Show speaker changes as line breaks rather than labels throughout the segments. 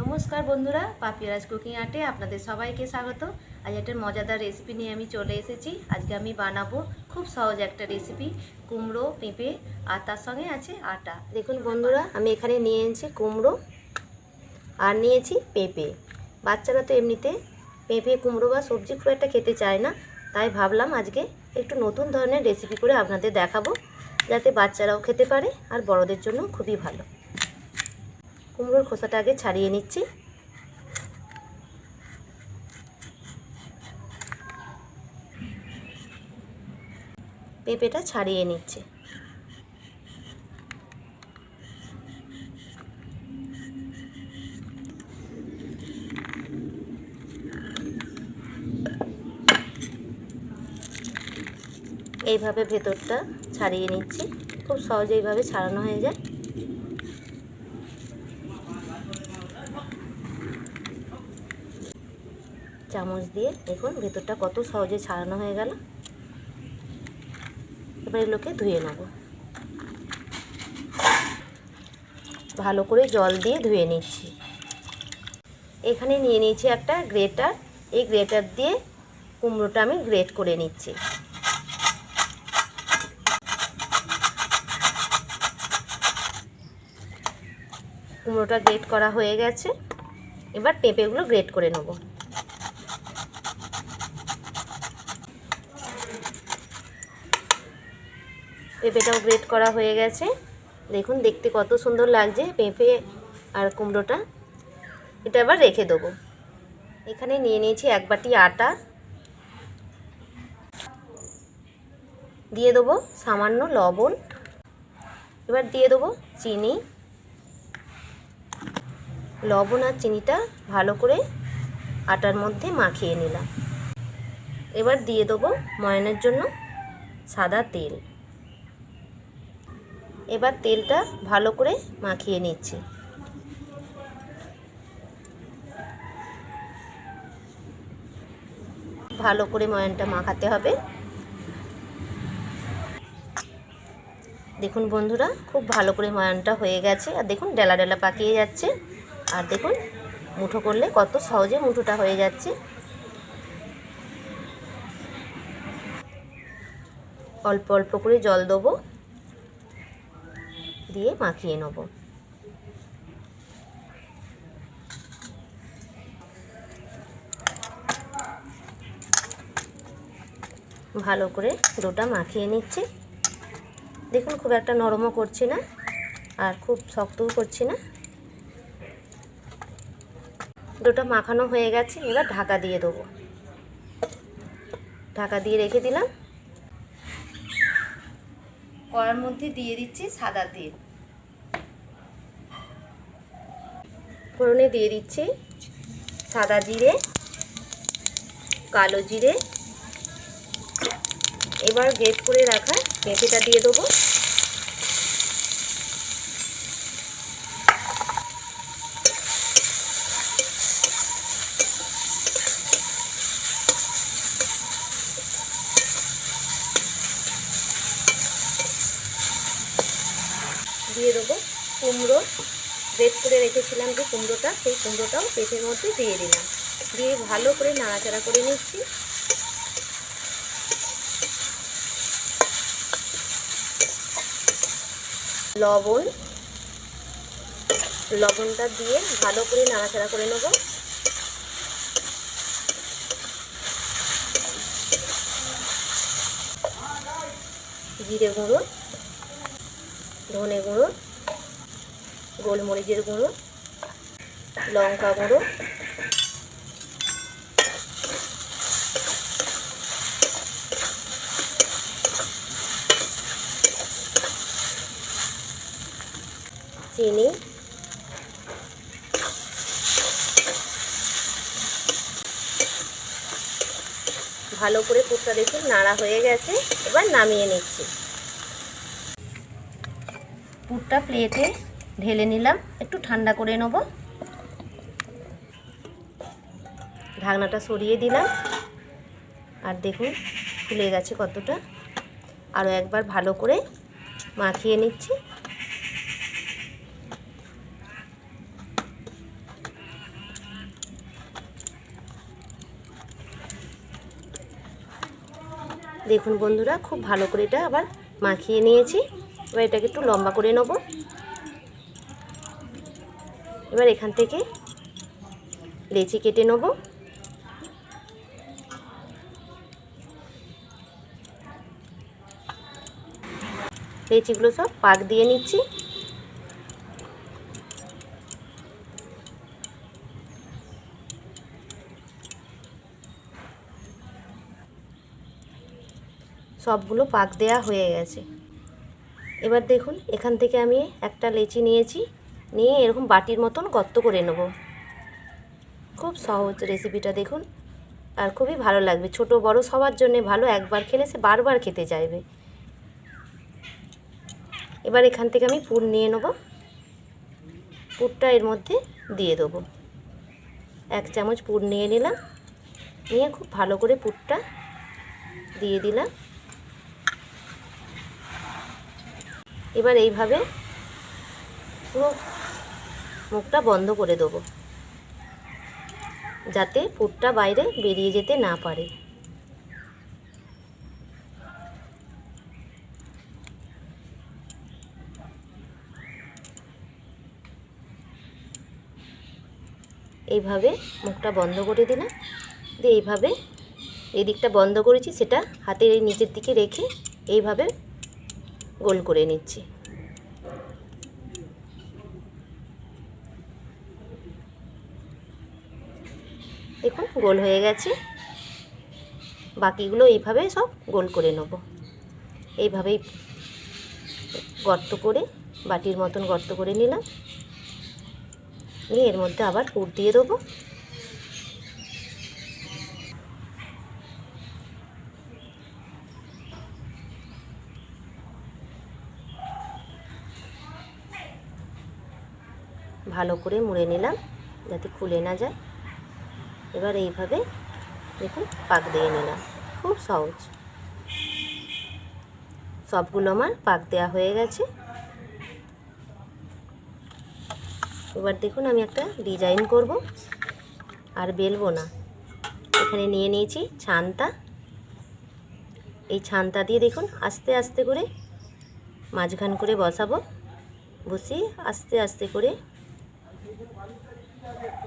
নমস্কার বন্ধুরা পাপিয়ারাজ কুকিং আর্টে আপনাদের সবাইকে স্বাগত। আজ একটা মজাদার রেসিপি নিয়ে আমি চলে এসেছি। আজকে আমি বানাবো খুব সহজ একটা রেসিপি কুমড়ো, পেঁপে আর তার সঙ্গে আছে আটা। দেখুন বন্ধুরা, আমি এখানে নিয়ে এনেছি কুমড়ো আর নিয়েছি পেঁপে। বাচ্চারা তো এমনিতে পেঁপে, কুমড়ো বা সবজি খুব একটা খেতে চায় না, তাই ভাবলাম আজকে একটু নতুন ধরনের রেসিপি করে আপনাদের দেখাবো, যাতে বাচ্চারাও খেতে পারে আর বড়দের জন্য খুবই ভালো। কুমড়োর খোসাটা আগে ছাড়িয়ে নিচ্ছি। পেঁপেটা ছাড়িয়ে নিচ্ছে। এইভাবে ভেতরটা ছাড়িয়ে নিচ্ছি। খুব সহজে এইভাবে ছাড়ানো হয়ে যায়। চামচ দিয়ে দেখুন ভেতরটা কত সহজে ছাড়ানো হয়ে গেল। এবার এগুলোকে ধুয়ে নেব। ভালো করে জল দিয়ে ধুয়ে নিচ্ছি। এখানে নিয়ে নিয়েছি একটা গ্রেটার। এই গ্রেটার দিয়ে কুমড়োটা আমি গ্রেট করে নিচ্ছি। কুমড়োটা গ্রেট করা হয়ে গেছে। এবার পেঁপেগুলো গ্রেট করে নেব। পেঁপেটাও গ্রেট করা হয়ে গেছে। দেখুন, দেখতে কত সুন্দর লাগছে পেঁপে আর কুমড়োটা। এটা এবার রেখে দেবো। এখানে নিয়ে নিয়েছি এক বাটি আটা। দিয়ে দেবো সামান্য লবণ। এবার দিয়ে দেবো চিনি। লবণ আর চিনিটা ভালো করে আটার মধ্যে মাখিয়ে নিলাম। এবার দিয়ে দেবো ময়নের জন্য সাদা তেল। এবার তেলটা ভালো করে মাখিয়ে নিচ্ছি। ভালো করে ময়ানটা মাখাতে হবে। দেখুন বন্ধুরা, খুব ভালো করে ময়ানটা হয়ে গেছে। আর দেখুন, ডেলা ডেলা পাকিয়ে যাচ্ছে। আর দেখুন, মুঠো করলে কত সহজে মুঠোটা হয়ে যাচ্ছে। অল্প অল্প করে জল দেবো। দিয়ে মাখিয়ে নেব। ভালো করে ডোটা মাখিয়ে নিচ্ছি। দেখুন খুব একটা নরমও করছি না আর খুব শক্তও করছি না। ডোটা মাখানো হয়ে গেছে, এবার ঢাকা দিয়ে দেবো। ঢাকা দিয়ে রেখে দিলাম। কড়ার মধ্যে দিয়ে দিচ্ছি সাদা তেল। ফোড়নে দিয়ে দিচ্ছি সাদা জিরে, কালো জিরে। এবার গ্রেট করে রাখা পেঁপেটা দিয়ে দেবো। দিয়ে দেবো। কুমড়ো বেড করে রেখেছিলাম যে কুমড়োটা, সেই কুমড়োটাও পেটের মধ্যে দিয়ে দিলাম। দিয়ে ভালো করে নাড়াচাড়া করে নিচ্ছি। লবণ, লবণটা দিয়ে ভালো করে নাড়াচাড়া করে নেব। জিরে গুঁড়ো ধনে গুঁড়ো, গোলমরিচের গুঁড়ো, লঙ্কা গুঁড়ো, চিনি, ভালো করে পুরটা দেখুন, নাড়া হয়ে গেছে, এবার নামিয়ে নিচ্ছি। পুরটা প্লেটে ঢেলে নিলাম। একটু ঠান্ডা করে নেব। ঢাকনাটা সরিয়ে দিলাম। আর দেখুন, ফুলে গেছে কতটা। আরও একবার ভালো করে মাখিয়ে নিচ্ছি। দেখুন বন্ধুরা, খুব ভালো করে এটা আবার মাখিয়ে নিয়েছি। এবার এটাকে একটু লম্বা করে নেব। এবার এখান থেকে লেচি কেটে নেব। লেচিগুলো সব পাক দিয়ে নিচ্ছি। সবগুলো পাক দেয়া হয়ে গেছে। এবার দেখুন, এখান থেকে আমি একটা লেচি নিয়েছি, নিয়ে এরকম বাটির মতন গর্ত করে নেব। খুব সহজ রেসিপিটা দেখুন, আর খুবই ভালো লাগবে। ছোট, বড় সবার জন্য ভালো, একবার খেলে সে বারবার খেতে চাইবে। এবার এখান থেকে আমি পুর নিয়ে নেব। পুরটা এর মধ্যে দিয়ে দেবো। এক চামচ পুর নিয়ে নিলাম, নিয়ে খুব ভালো করে পুরটা দিয়ে দিলাম। এবার এইভাবে পুরো মুখটা বন্ধ করে দেবো। যাতে পুরটা বাইরে বেরিয়ে যেতে না পারে। এইভাবে মুখটা বন্ধ করে দিলাম। দিয়ে এইভাবে এই দিকটা বন্ধ করেছি, সেটা হাতের এই নিচের দিকে রেখে এইভাবে গোল করে নিচ্ছি। দেখুন, গোল হয়ে গেছে। বাকিগুলো এইভাবে সব গোল করে নেব। এইভাবেই গর্ত করে, বাটির মতন গর্ত করে নিলাম। নিয়ে এর মধ্যে আবার পুর দিয়ে দেবো। ভালো করে মুড়ে নিলাম, যাতে খুলে না যায়। এবার এইভাবে দেখুন পাক দিয়ে নিলাম। খুব সহজ। সবগুলো আমার পাক দেওয়া হয়ে গেছে। এবার দেখুন আমি একটা ডিজাইন করব, আর বেলবো না। এখানে নিয়ে নিয়েছি ছানটা এই ছানটা দিয়ে দেখুন আস্তে আস্তে করে মাঝখান করে বসাবো। বসিয়ে আস্তে আস্তে করে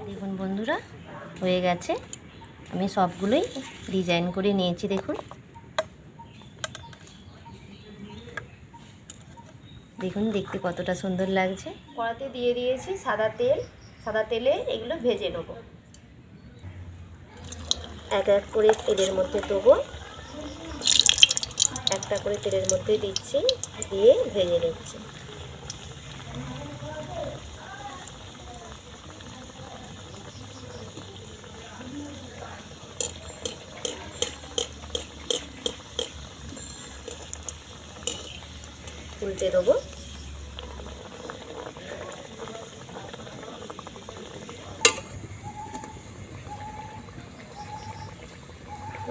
দেখুন বন্ধুরা, হয়ে গেছে। আমি সবগুলোই ডিজাইন করে নিয়েছি, দেখুন। দেখুন, দেখতে কতটা সুন্দর লাগছে। কড়াতে দিয়ে দিয়েছি সাদা তেল। সাদা তেলে এগুলো ভেজে নেব। এক এক করে তেলের মধ্যে দেবো। একটা করে তেলের মধ্যে দিচ্ছি, দিয়ে ভেজে নিচ্ছি। উল্টে দেবো।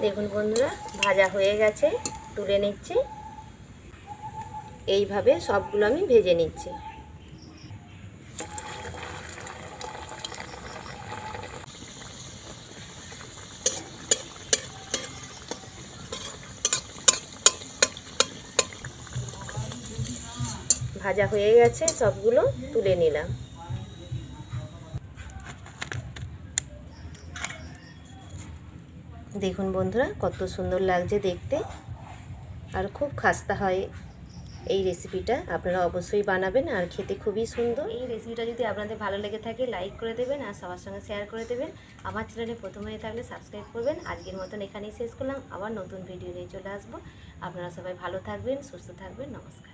দেখুন বন্ধুরা ভাজা হয়ে গেছে তুলে নিচ্ছি। এইভাবে সবগুলো আমি ভেজে নিচ্ছি। ভাজা হয়ে গেছে, সবগুলো তুলে নিলাম। দেখুন বন্ধুরা, কত সুন্দর লাগছে দেখতে। আর খুব খাস্তা হয় এই রেসিপিটা, আপনারা অবশ্যই বানাবেন আর খেতে খুবই সুন্দর। এই রেসিপিটা যদি আপনাদের ভালো লেগে থাকে, লাইক করে দেবেন আর সবার সঙ্গে শেয়ার করে দেবেন। আমার চ্যানেলে প্রথমে থাকলে সাবস্ক্রাইব করবেন। আজকের মতন এখানেই শেষ করলাম। আবার নতুন ভিডিও নিয়ে চলে আসব। আপনারা সবাই ভালো থাকবেন, সুস্থ থাকবেন। নমস্কার।